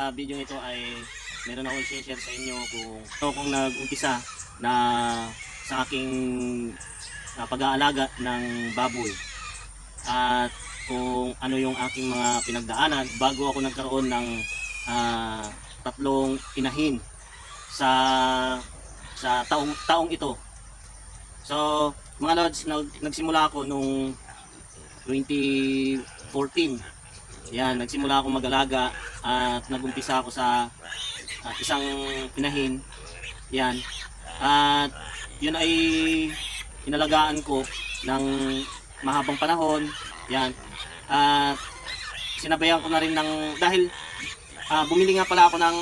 sa video ito ay meron akong share sa inyo kung ito kung nag-umpisa na sa aking ah, pag-aalaga ng baboy at kung ano yung aking mga pinagdaanan bago ako nagkaroon ng ah, tatlong inahin sa sa taong taong ito. So, mga lods, nag, nagsimula ako nung 2014. Yan, nagsimula ako mag-alaga at nagumpisa ako sa ah, isang inahin. Yan. At yun ay inalagaan ko ng mahabang panahon. Yan. At sinabayan ko na rin ng dahil ah, bumili nga pala ako ng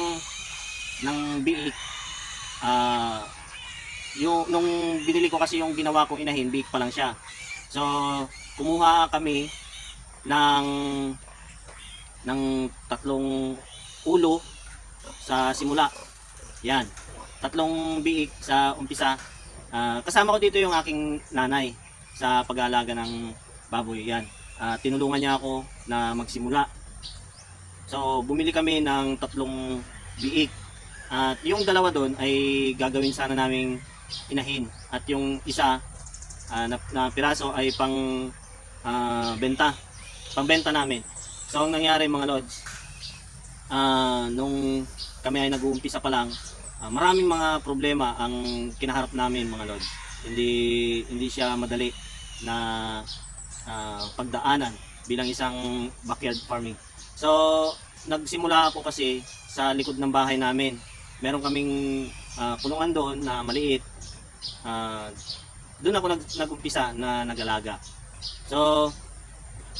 ng biik. Ah, yung nung binili ko kasi yung ginawa kong inahin, biik pa lang siya. So, kumuha kami ng ng tatlong ulo sa simula. Yan. Tatlong biik sa umpisa. Ah, kasama ko dito yung aking nanay sa pag-aalaga ng baboy. Yan. Ah, tinulungan niya ako na magsimula. So, bumili kami ng tatlong biik. At yung dalawa doon ay gagawin sana naming inahin. At yung isa ah, na, na piraso ay pang ah, benta. Pangbenta namin. So, ang nangyari mga lods, ah, nung kami ay nag-uumpisa pa lang, ah, maraming mga problema ang kinaharap namin mga lods. Hindi hindi siya madali na ah, pagdaanan bilang isang backyard farming. So, nagsimula ako kasi sa likod ng bahay namin. Meron kaming ah, kulungan doon na maliit. Ah, doon ako nag, nag-umpisa na nag-alaga. So,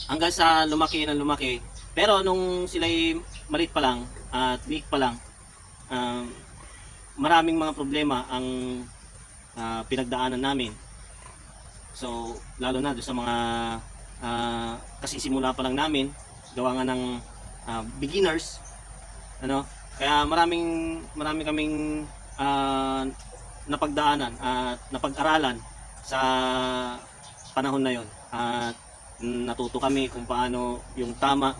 hanggang sa lumaki na lumaki. Pero nung sila'y maliit pa lang at weak pa lang, um, maraming mga problema ang ah, pinagdaanan namin. So, lalo na sa mga ah, kasi simula pa lang namin, gawa nga ng ah, beginners, ano, kaya maraming marami kaming ah, napagdaanan at napag-aralan sa panahon na yon at natuto kami kung paano yung tama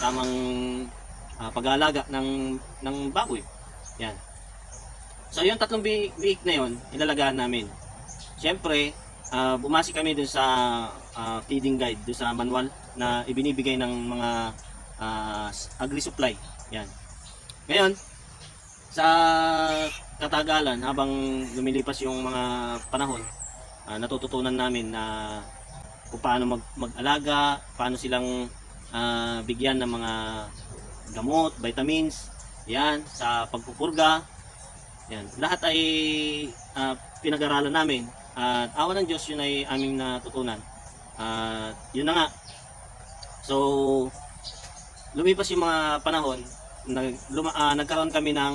tamang ah, pag-aalaga ng ng baboy. Yan. So yung tatlong bi- biik na yon, inalagaan namin. Siyempre, ah, bumasi kami dun sa ah, feeding guide, dun sa manual na ibinibigay ng mga ah, agri-supply. Yan. Ngayon, sa katagalan habang lumilipas yung mga panahon, ah, natututunan namin na kung paano mag, mag-alaga, paano silang ah, bigyan ng mga gamot, vitamins, yan, sa pagpupurga. Yan. Lahat ay ah, pinag-aralan namin. At awa ng Diyos, yun ay aming natutunan. At yun na nga. So, lumipas yung mga panahon, nag, luma, ah, nagkaroon kami ng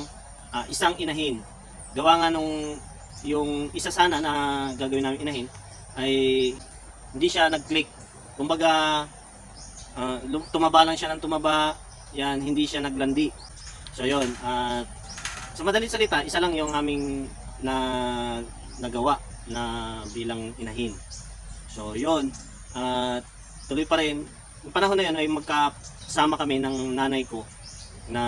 ah, isang inahin. Gawa nga nung yung isa sana na gagawin namin inahin ay hindi siya nag-click. Kumbaga, lum- tumaba lang siya ng tumaba, yan, hindi siya naglandi. So yun, at sa madaling salita, isa lang yung aming na nagawa na bilang inahin. So yun, at tuloy pa rin, yung panahon na yun ay magkasama kami ng nanay ko na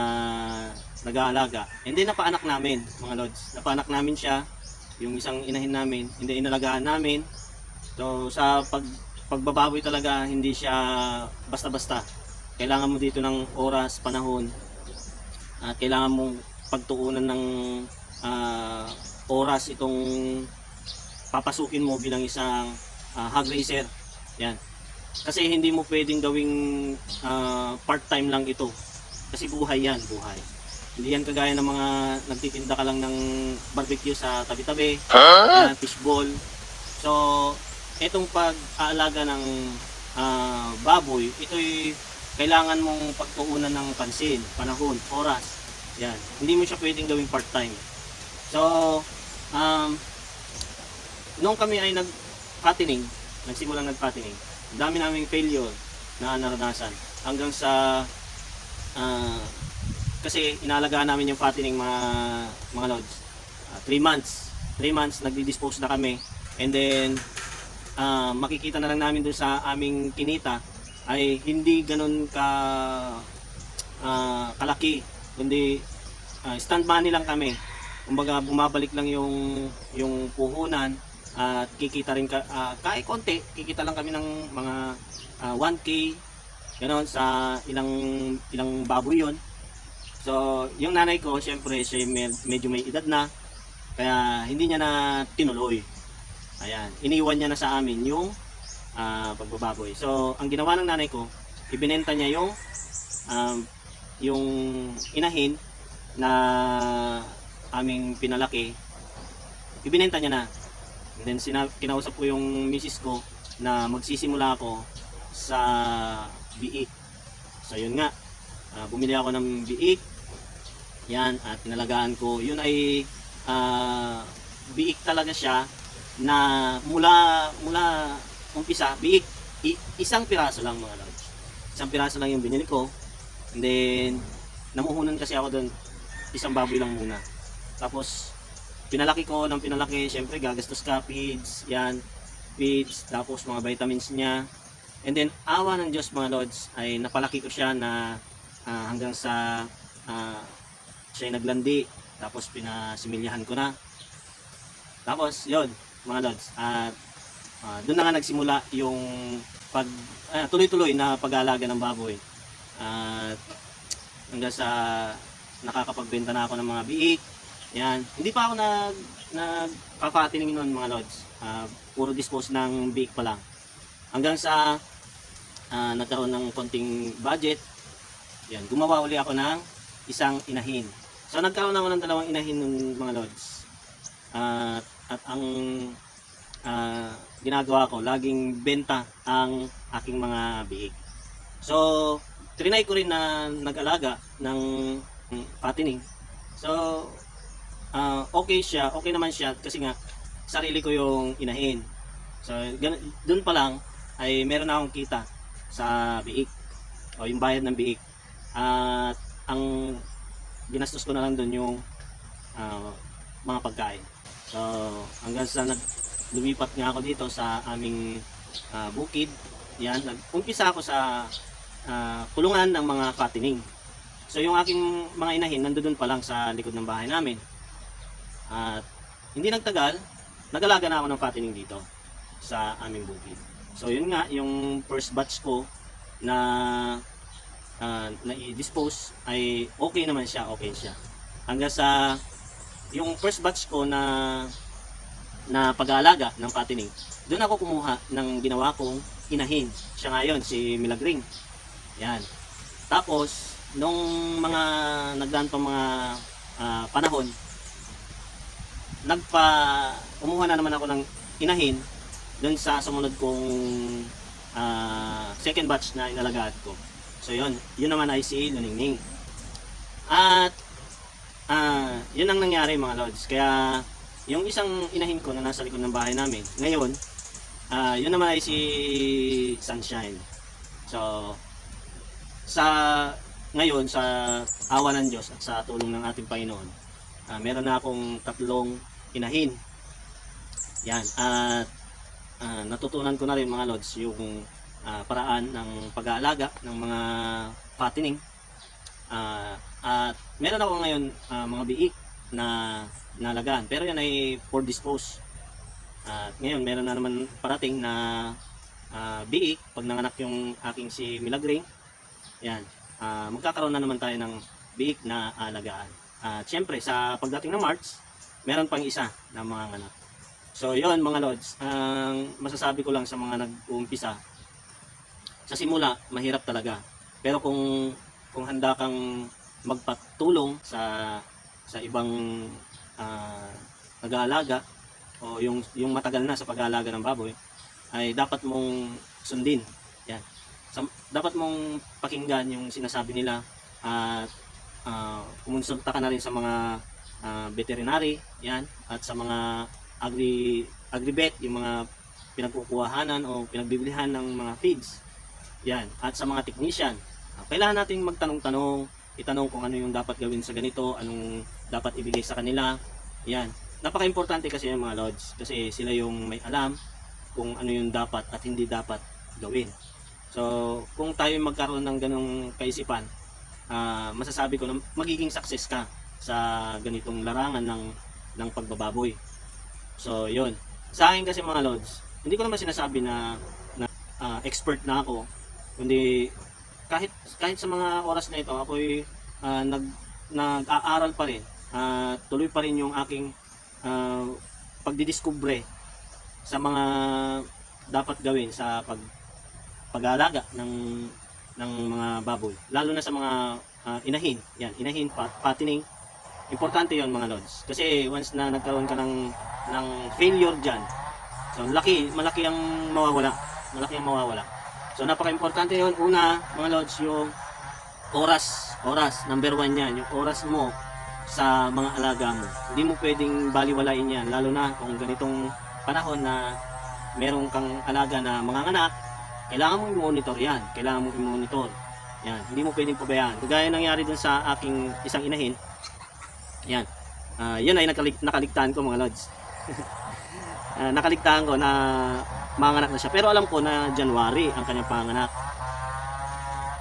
nag-aalaga. Hindi napaanak namin, mga lods. Napaanak namin siya, yung isang inahin namin, hindi inalagaan namin. So sa pag pagbababoy talaga hindi siya basta-basta. Kailangan mo dito ng oras, panahon. At kailangan mong pagtuunan ng ah, oras itong papasukin mo bilang isang ah, hog raiser. Yan. Kasi hindi mo pwedeng gawing ah, part-time lang ito. Kasi buhay yan, buhay. Hindi yan kagaya ng mga nagtitinda ka lang ng barbecue sa tabi-tabi, yan, fishball. So, itong pag-aalaga ng ah, baboy, ito'y kailangan mong pagtuunan ng pansin, panahon, oras. Yan. Hindi mo siya pwedeng gawing part-time. So, um, nung kami ay nag-fattening, nagsimulang nag-fattening, ang dami naming failure na naranasan. Hanggang sa, ah, kasi inalagaan namin yung fattening mga, mga lods. 3 months. 3 months, nagdi-dispose na kami. And then, ah, makikita na lang namin doon sa aming kinita ay hindi ganun ka ah, kalaki kundi ah, stand money lang kami. Kumbaga bumabalik lang yung yung puhunan at kikita rin ka, ah, kahit konti, kikita lang kami ng mga ah, 1k ganon sa ilang ilang baboy yon. So, yung nanay ko, syempre, siya med- medyo may edad na, kaya hindi niya na tinuloy. Ayan, iniwan niya na sa amin yung ah, pagbababoy. So, ang ginawa ng nanay ko, ibinenta niya yung um, yung inahin na aming pinalaki, ibinenta niya na. And then sina- kinausap ko yung misis ko na magsisimula ako sa biik. So yun nga, ah, bumili ako ng biik. Yan, at tinalagaan ko. Yun ay ah, biik talaga siya na mula mula umpisa, biik i- isang piraso lang mga lods. Isang piraso lang yung binili ko. And then namuhunan kasi ako doon isang baboy lang muna. Tapos pinalaki ko ng pinalaki, syempre gagastos ka feeds, yan, feeds, tapos mga vitamins niya. And then awa ng Diyos mga lords ay napalaki ko siya na ah, hanggang sa ah, siya naglandi, tapos pinasimilyahan ko na. Tapos yon mga lords, at ah, doon na nga nagsimula yung pag ah, tuloy-tuloy na pag-aalaga ng baboy. At hanggang sa nakakapagbenta na ako ng mga biik. Yan. Hindi pa ako nag nagkakatining noon mga lods. Ah, puro dispose ng biik pa lang. Hanggang sa ah, nagkaroon ng konting budget. Yan, gumawa uli ako ng isang inahin. So nagkaroon ako ng dalawang inahin ng mga lods. At at ang ah, ginagawa ko, laging benta ang aking mga biik. So, trinay ko rin na nag-alaga ng fattening. So, ah, okay siya, okay naman siya kasi nga sarili ko yung inahin. So, dun pa lang ay meron na akong kita sa biik o yung bayad ng biik. At ang ginastos ko na lang dun yung ah, mga pagkain. So, hanggang sa nag lumipat nga ako dito sa aming ah, bukid. Yan, nag-umpisa ako sa ah, kulungan ng mga fattening. So yung aking mga inahin nandoon pa lang sa likod ng bahay namin. At hindi nagtagal, nag-alaga na ako ng fattening dito sa aming bukid. So yun nga, yung first batch ko na ah, na-dispose ay okay naman siya, okay siya. Hanggang sa yung first batch ko na na pag-aalaga ng fattening, doon ako kumuha ng ginawa kong inahin. Siya ngayon, si Milagring. Yan. Tapos, nung mga nagdaan pa mga ah, panahon, nagpa, umuha na naman ako ng inahin doon sa sumunod kong ah, second batch na inalagaan ko. So yun, yun naman ay si Luningning. At yun ang nangyari mga lords. Kaya yung isang inahin ko na nasa likod ng bahay namin, ngayon, ah, yun naman ay si Sunshine. So, sa ngayon, sa awa ng Diyos at sa tulong ng ating Panginoon, ah, meron na akong tatlong inahin. Yan. At ah, natutunan ko na rin mga lords yung ah, paraan ng pag-aalaga ng mga fattening. Ah, at meron ako ngayon ah, mga biik na nalagaan. Pero yan ay for dispose. At ngayon meron na naman parating na ah, biik pag nanganak yung aking si Milagring. Yan. Ah, magkakaroon na naman tayo ng biik na alagaan. At syempre sa pagdating ng March, meron pang isa na mga anak. So yon mga lords, ang masasabi ko lang sa mga nag-uumpisa, sa simula, mahirap talaga. Pero kung kung handa kang magpatulong sa sa ibang ah, nag-aalaga o yung yung matagal na sa pag-aalaga ng baboy ay dapat mong sundin. Yan. Sa, dapat mong pakinggan yung sinasabi nila at ah, kumonsulta ka na rin sa mga ah, veterinary, yan, at sa mga agri agribet, yung mga pinagkukuhanan o pinagbibilihan ng mga feeds. Yan, at sa mga technician. Ah, kailangan nating magtanong-tanong, itanong kung ano yung dapat gawin sa ganito, anong dapat ibigay sa kanila. Yan. Napaka-importante kasi yung mga lodge kasi sila yung may alam kung ano yung dapat at hindi dapat gawin. So, kung tayo magkaroon ng ganong kaisipan, ah, masasabi ko na magiging success ka sa ganitong larangan ng ng pagbababoy. So, yun. Sa akin kasi mga lods, hindi ko naman sinasabi na, na ah, expert na ako, kundi kahit kahit sa mga oras na ito, ako'y ah, nag nag-aaral pa rin. At tuloy pa rin yung aking ah, pagdidiskubre sa mga dapat gawin sa pag pag-aalaga ng ng mga baboy. Lalo na sa mga ah, inahin. Yan, inahin, pat, patining. Importante 'yon mga lods. Kasi once na nagkaroon ka ng ng failure diyan, so laki, malaki ang mawawala. Malaki ang mawawala. So napaka-importante 'yon. Una, mga lods, yung oras, oras, number one yan, yung oras mo sa mga alaga mo. Hindi mo pwedeng baliwalain yan, lalo na kung ganitong panahon na meron kang alaga na mga anak, kailangan mo i-monitor yan. Kailangan mo i-monitor. Yan, hindi mo pwedeng pabayaan. Kagaya nangyari dun sa aking isang inahin, yan. Ah, yun ay nakalik nakaligtaan ko mga lods. Ah, nakaligtaan ko na manganak na siya. Pero alam ko na January ang kanyang panganak.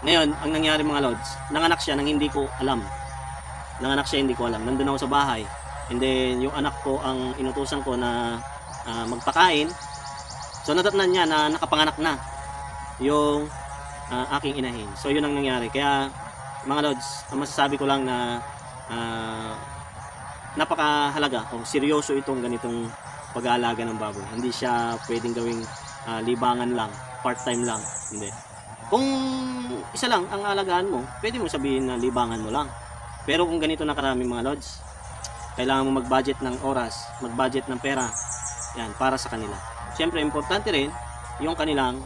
Ngayon, ang nangyari mga lods, nanganak siya nang hindi ko alam. Nanganak siya hindi ko alam. Nandun ako sa bahay. And then, yung anak ko ang inutusan ko na ah, magpakain. So, natatnan niya na nakapanganak na yung ah, aking inahin. So, yun ang nangyari. Kaya, mga lods, ang masasabi ko lang na ah, napakahalaga o seryoso itong ganitong pag-aalaga ng baboy. Hindi siya pwedeng gawing ah, libangan lang, part-time lang. Hindi. Kung isa lang ang alagaan mo, pwede mo sabihin na libangan mo lang. Pero kung ganito na karami mga lods, kailangan mo mag-budget ng oras, mag-budget ng pera, yan, para sa kanila. Siyempre, importante rin yung kanilang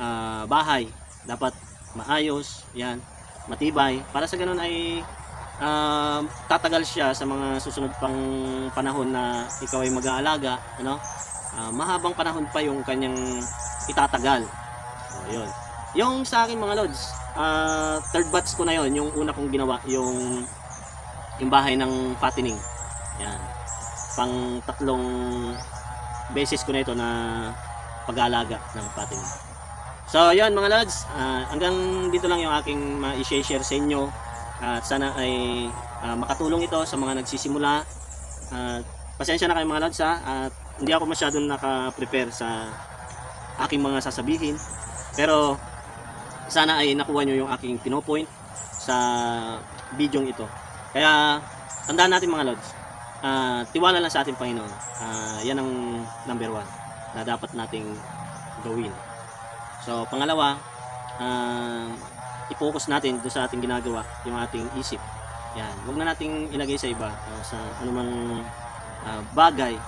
ah, bahay. Dapat maayos, yan, matibay. Para sa ganun ay ah, tatagal siya sa mga susunod pang panahon na ikaw ay mag-aalaga, ano? Ah, mahabang panahon pa yung kanyang itatagal. So, yun. Yung sa akin mga lods, ah, third batch ko na yon yung una kong ginawa, yung yung bahay ng fattening. Yan. Pang tatlong beses ko na ito na pag-aalaga ng fattening. So, yun mga lods, ah, hanggang dito lang yung aking ma-share sa inyo. At sana ay ah, makatulong ito sa mga nagsisimula. At pasensya na kayo mga lods ha. At hindi ako masyadong naka-prepare sa aking mga sasabihin. Pero sana ay nakuha nyo yung aking pinopoint sa video ito. Kaya tandaan natin mga lods, ah, tiwala lang sa ating Panginoon. Ah, yan ang number one na dapat nating gawin. So pangalawa, ah, i-focus natin doon sa ating ginagawa, yung ating isip. Yan, huwag na nating ilagay sa iba, ah, sa anumang ah, bagay,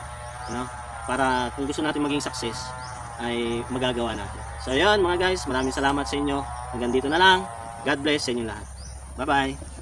no? Para kung gusto natin maging success, ay magagawa natin. So yun mga guys, maraming salamat sa inyo. Hanggang dito na lang. God bless sa inyo lahat. Bye-bye.